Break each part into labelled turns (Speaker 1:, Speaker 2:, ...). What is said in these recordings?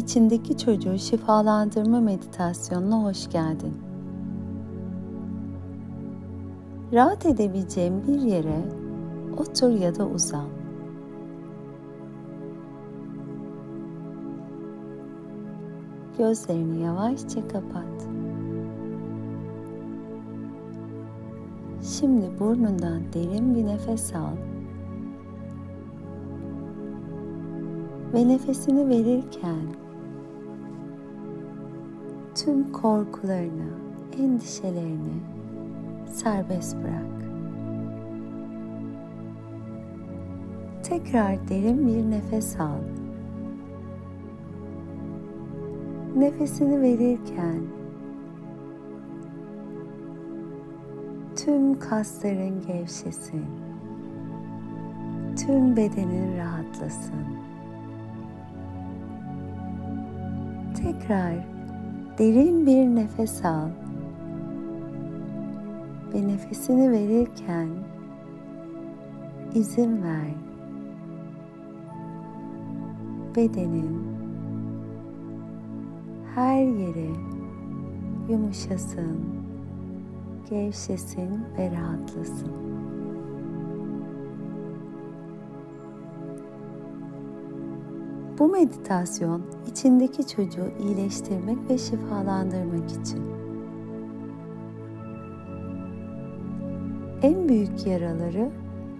Speaker 1: İçindeki çocuğu şifalandırma meditasyonuna hoş geldin. Rahat edebileceğin bir yere otur ya da uzan. Gözlerini yavaşça kapat. Şimdi burnundan derin bir nefes al. Ve nefesini verirken tüm korkularını, endişelerini serbest bırak. Tekrar derin bir nefes al. Nefesini verirken tüm kasların gevşesin. Tüm bedenin rahatlasın. Tekrar derin bir nefes al. Ve nefesini verirken izin ver. Bedenin her yeri yumuşasın, gevşesin ve rahatlasın. Bu meditasyon içindeki çocuğu iyileştirmek ve şifalandırmak için. En büyük yaraları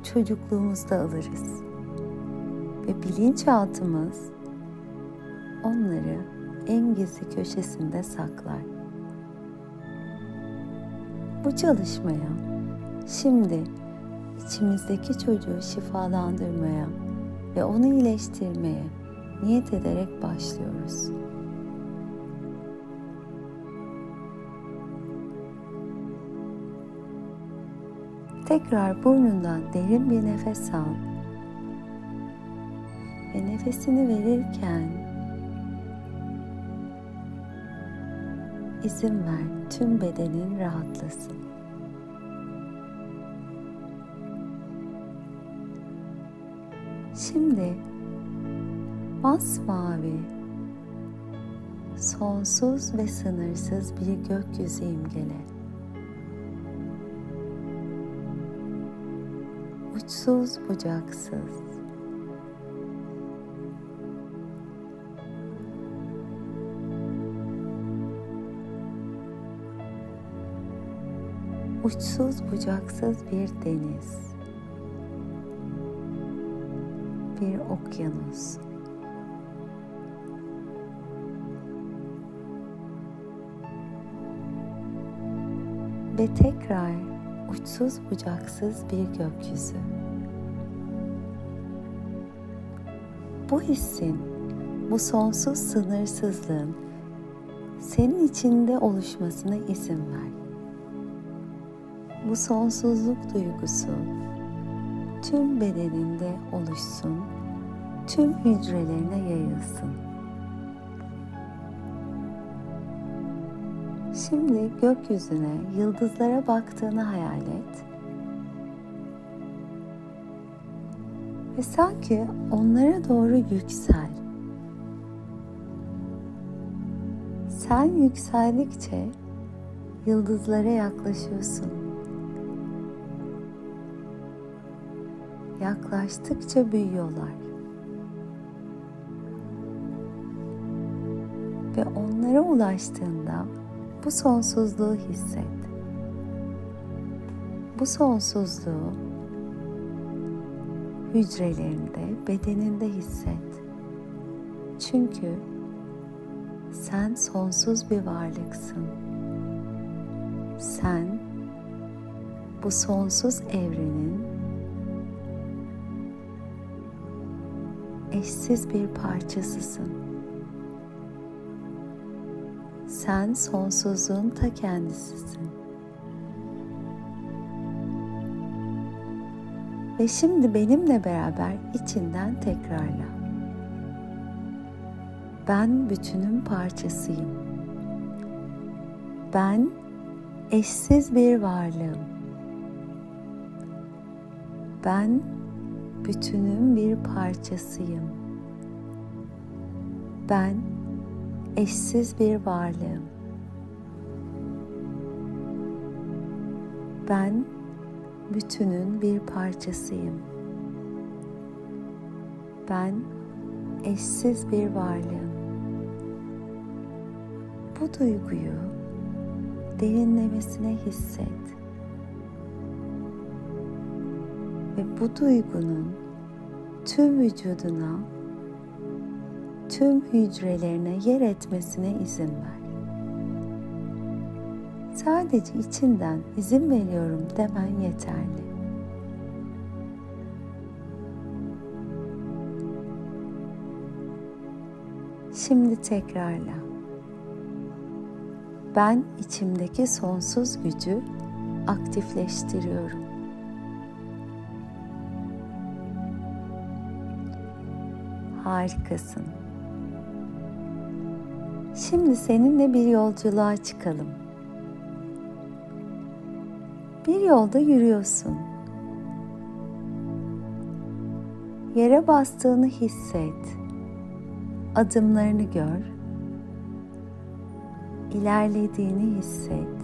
Speaker 1: çocukluğumuzda alırız ve bilinçaltımız onları en gizli köşesinde saklar. Bu çalışmaya şimdi içimizdeki çocuğu şifalandırmaya ve onu iyileştirmeye niyet ederek başlıyoruz. Tekrar burnundan derin bir nefes al ve nefesini verirken izin ver tüm bedenin rahatlasın. Şimdi masmavi, sonsuz ve sınırsız bir gökyüzü imgele. Uçsuz bucaksız. Uçsuz bucaksız bir deniz. Bir okyanus. Ve tekrar uçsuz bucaksız bir gökyüzü. Bu hissin, bu sonsuz sınırsızlığın senin içinde oluşmasına izin ver. Bu sonsuzluk duygusu tüm bedeninde oluşsun, tüm hücrelerine yayılsın. Şimdi gökyüzüne, yıldızlara baktığını hayal et. Ve sanki onlara doğru yüksel. Sen yükseldikçe yıldızlara yaklaşıyorsun. Yaklaştıkça büyüyorlar. Ve onlara ulaştığında bu sonsuzluğu hisset. Bu sonsuzluğu hücrelerinde, bedeninde hisset. Çünkü sen sonsuz bir varlıksın. Sen bu sonsuz evrenin eşsiz bir parçasısın. Sen sonsuzluğun ta kendisisin. Ve şimdi benimle beraber içinden tekrarla. Ben bütünün parçasıyım. Ben eşsiz bir varlığım. Ben bütünün bir parçasıyım. Ben eşsiz bir varlığım. Ben bütünün bir parçasıyım. Ben eşsiz bir varlığım. Bu duyguyu derinlemesine hisset. Ve bu duygunun tüm vücuduna, tüm hücrelerine yer etmesine izin ver. Sadece içinden izin veriyorum demen yeterli. Şimdi tekrarla. Ben içimdeki sonsuz gücü aktifleştiriyorum. Harikasın. Şimdi seninle bir yolculuğa çıkalım. Bir yolda yürüyorsun. Yere bastığını hisset. Adımlarını gör. İlerlediğini hisset.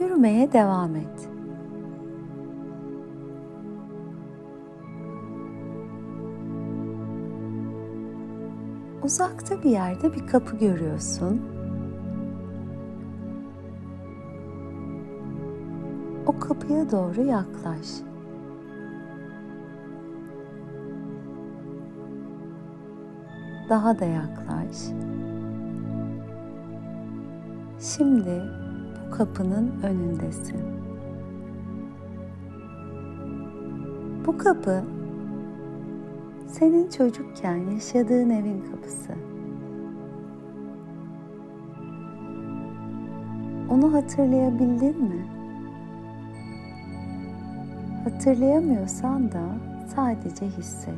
Speaker 1: Yürümeye devam et. Uzakta bir yerde bir kapı görüyorsun. O kapıya doğru yaklaş. Daha da yaklaş. Şimdi bu kapının önündesin. Bu kapı senin çocukken yaşadığın evin kapısı. Onu hatırlayabildin mi? Hatırlayamıyorsan da sadece hisset.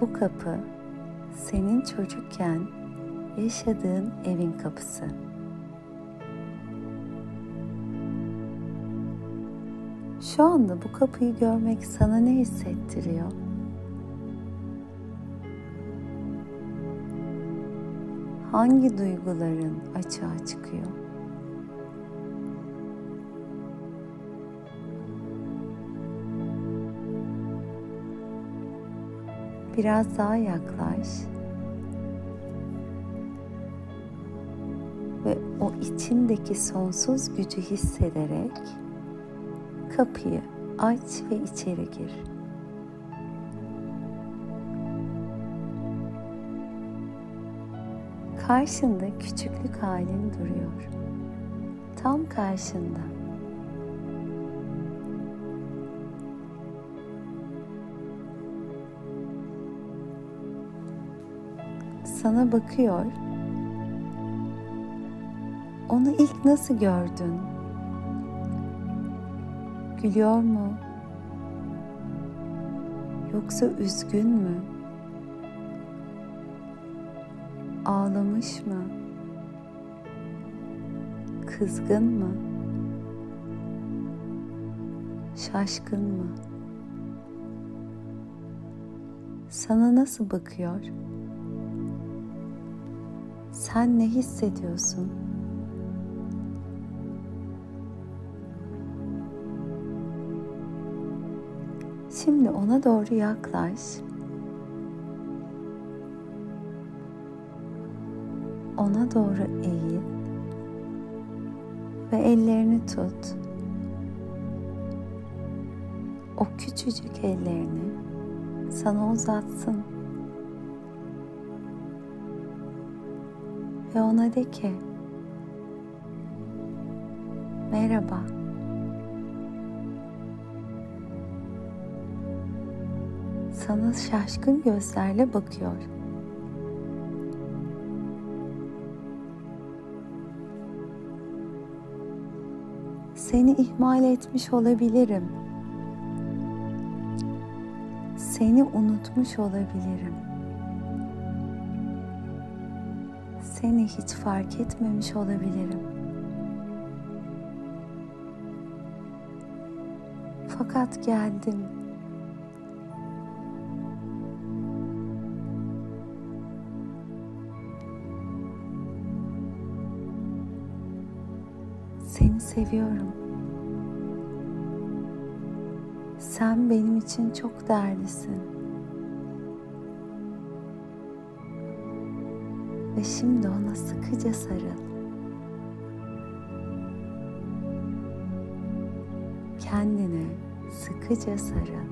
Speaker 1: Bu kapı senin çocukken yaşadığın evin kapısı. Şu anda bu kapıyı görmek sana ne hissettiriyor? Hangi duyguların açığa çıkıyor? Biraz daha yaklaş. Ve o içindeki sonsuz gücü hissederek kapıyı aç ve içeri gir. Karşında küçüklük halin duruyor. Tam karşında. Sana bakıyor. Onu ilk nasıl gördün? Gülüyor mu? Yoksa üzgün mü? Ağlamış mı? Kızgın mı? Şaşkın mı? Sana nasıl bakıyor? Sen ne hissediyorsun? Şimdi ona doğru yaklaş. Ona doğru eğil ve ellerini tut. O küçücük ellerini sana uzatsın. Ve ona de ki Merhaba. Sana şaşkın gözlerle bakıyor. Seni ihmal etmiş olabilirim. Seni unutmuş olabilirim. Seni hiç fark etmemiş olabilirim. Fakat geldim seviyorum. Sen benim için çok değerlisin. Ve şimdi ona sıkıca sarıl. Kendine sıkıca sarıl.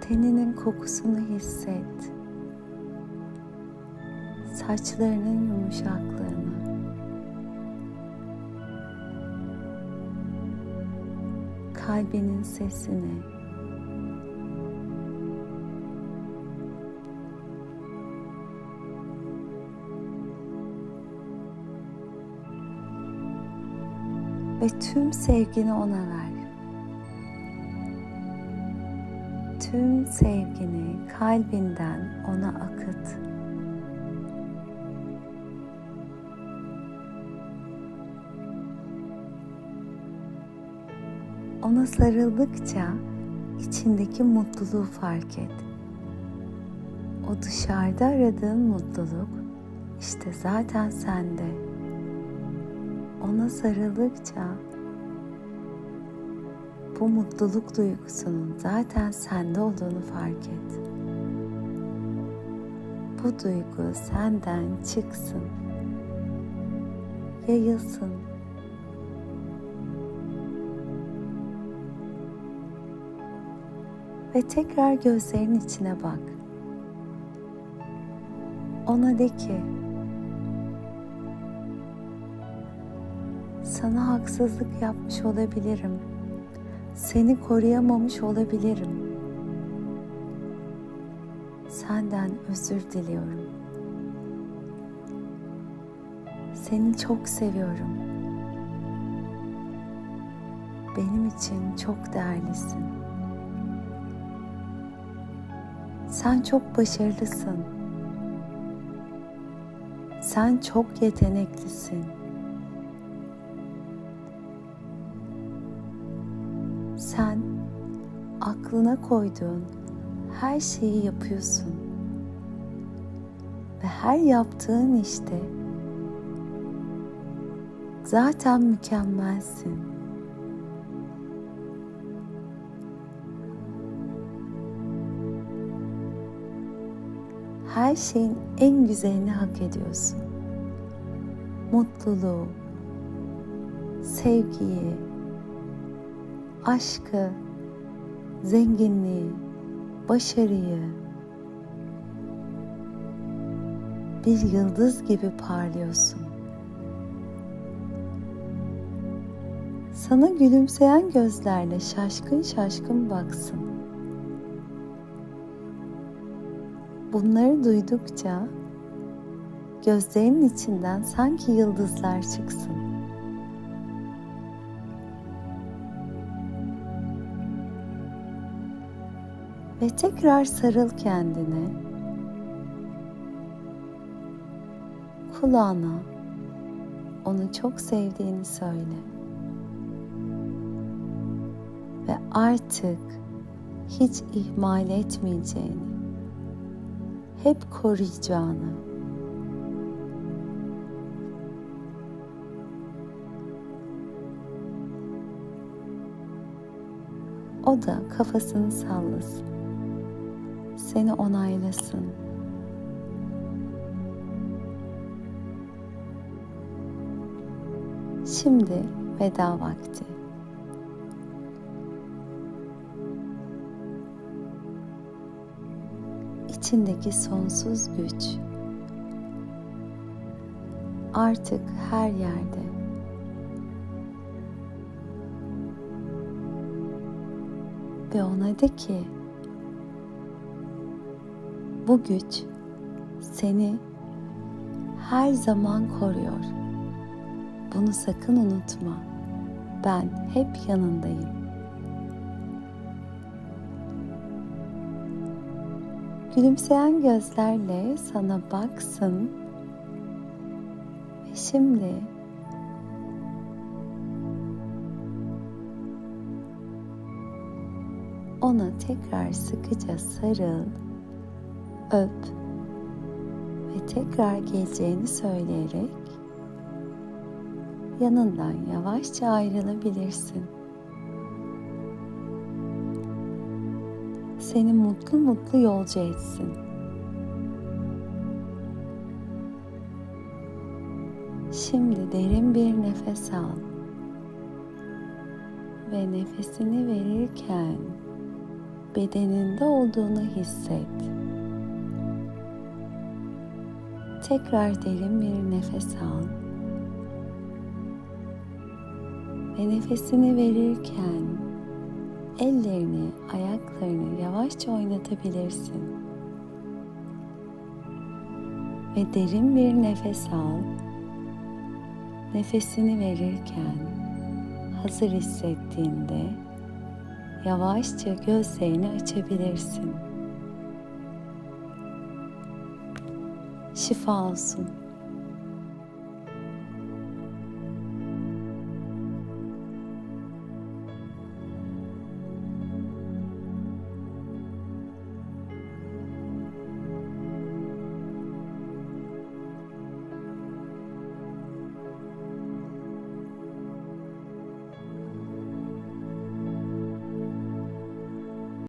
Speaker 1: Teninin kokusunu hisset. Saçlarının yumuşaklığını. Kalbinin sesini. Ve tüm sevgini ona ver. Tüm sevgini kalbinden ona akıt. Sarıldıkça içindeki mutluluğu fark et. O dışarıda aradığın mutluluk işte zaten sende. Ona sarıldıkça bu mutluluk duygusunun zaten sende olduğunu fark et. Bu duygu senden çıksın, yayılsın. Ve tekrar gözlerin içine bak. Ona de ki, sana haksızlık yapmış olabilirim. Seni koruyamamış olabilirim. Senden özür diliyorum. Seni çok seviyorum. Benim için çok değerlisin. Sen çok başarılısın. Sen çok yeteneklisin. Sen aklına koyduğun her şeyi yapıyorsun. Ve her yaptığın işte zaten mükemmelsin. Her şeyin en güzelini hak ediyorsun. Mutluluğu, sevgiyi, aşkı, zenginliği, başarıyı bir yıldız gibi parlıyorsun. Sana gülümseyen gözlerle şaşkın şaşkın baksın. Bunları duydukça gözlerinin içinden sanki yıldızlar çıksın. Ve tekrar sarıl kendine. Kulağına onu çok sevdiğini söyle. Ve artık hiç ihmal etmeyeceğini, hep koruyacağını, o da kafasını sallasın seni onaylasın. Şimdi veda vakti. İçindeki sonsuz güç artık her yerde. Ve ona de ki bu güç seni her zaman koruyor. Bunu sakın unutma. Ben hep yanındayım. Gülümseyen gözlerle sana baksın ve şimdi ona tekrar sıkıca sarıl öp ve tekrar geleceğini söyleyerek yanından yavaşça ayrılabilirsin. Seni mutlu mutlu yolcu etsin. Şimdi derin bir nefes al. Ve nefesini verirken bedeninde olduğunu hisset. Tekrar derin bir nefes al. Ve nefesini verirken ellerini, ayaklarını yavaşça oynatabilirsin. Ve derin bir nefes al. Nefesini verirken hazır hissettiğinde yavaşça gözlerini açabilirsin. Şifa olsun.